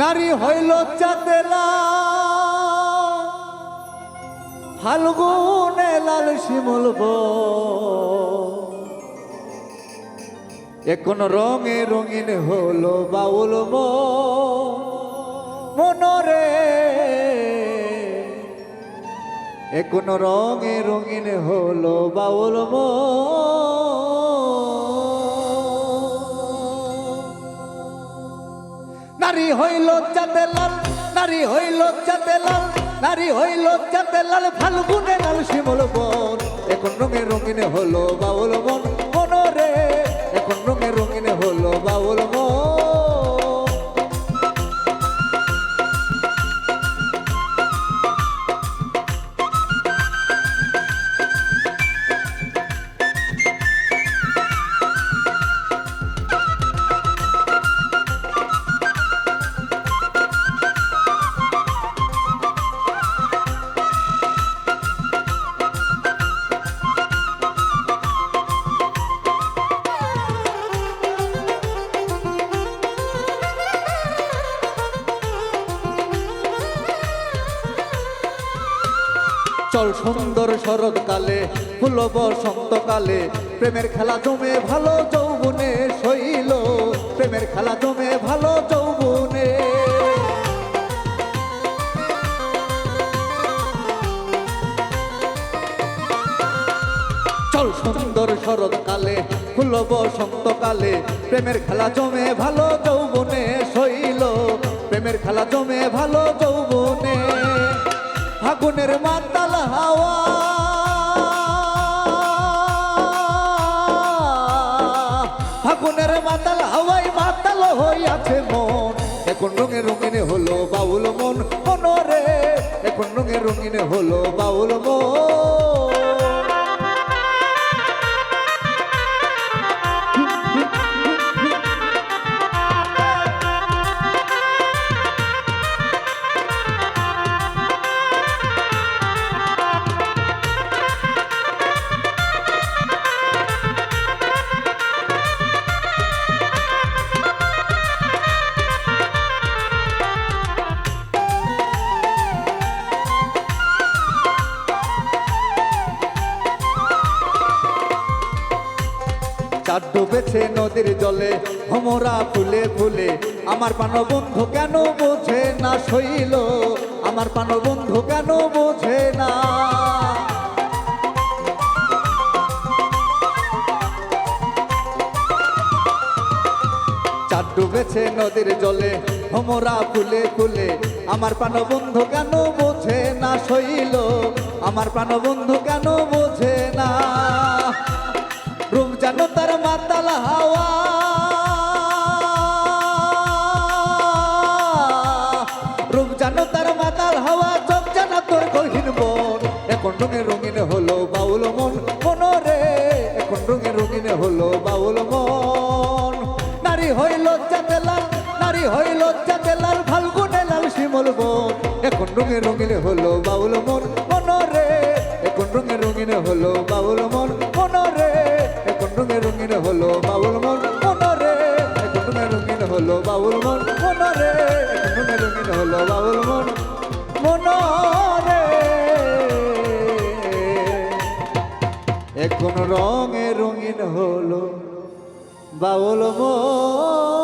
নারী হইল চাতেলা ফাল্গুনে লাল শিমুল এখন রঙে রঙিন হলো বাউল মন, মনরে এখন রঙে রঙিন হলো বাউল মন। নারী হইল চাতে লাল, নারী হইল চাতে লাল, নারী হইল চাতে লাল, ফাল্গুনে লাল শিমল বন। এখন রঙে রঙিনে হলো বাউল মন চল সুন্দর শরৎকালে ফুল বসন্তকালে প্রেমের খেলা জমে ভালো যৌবনে শৈল। প্রেমের খেলা জমে ভালো যৌবনে। চল সুন্দর শরৎকালে ফুল বসন্তকালে প্রেমের খেলা জমে ভালো যৌবনে শৈল। প্রেমের খেলা জমে ভালো যৌবনে। ফাগুনের মাতাল হাওয়া। আগুনের মাতাল হাওয়াই মাতাল হইয়াছে মন। এখন রঙে রঙিনে হলো বাউল মন, মনরে। এখন রঙে রঙিনে হলো বাউল মন। চার ডুবেছে নদীর জলে, ভমরা ফুলে ফুলে। আমার বন্ধু কেন বোঝে না শৈল? আমার বন্ধু কেন বোঝে না? চার ডুবেছে নদীর জলে, ভমরা ফুলে ফুলে। আমার বন্ধু কেন বোঝে না শৈল? আমার বন্ধু কেন বোঝে হাওয়া। রূপ জানো তার মাতাল হাওয়া, চোখ জানা তোর গহীন বন এখন রঙে রঙিন হলো বাউল মন মনরে এখন রঙে রঙিন হলো বাউল মন। নারী হইল চাতে লাল নারী হইল চাতে লাল ফাল্গুনে লাল শিমল বন। এখন রঙে রঙিন হলো বাউল মন মনরে এখন রঙে রঙিন হলো বাউল মন। রঙে রঙিন হলো বাউল মন, মনরে। এখন রঙে রঙিন হলো বাউল মন, মনরে। এখন রঙে রঙিন হলো বাউল মন, মনরে। এখন রঙে রঙিন হলো বাউল মন।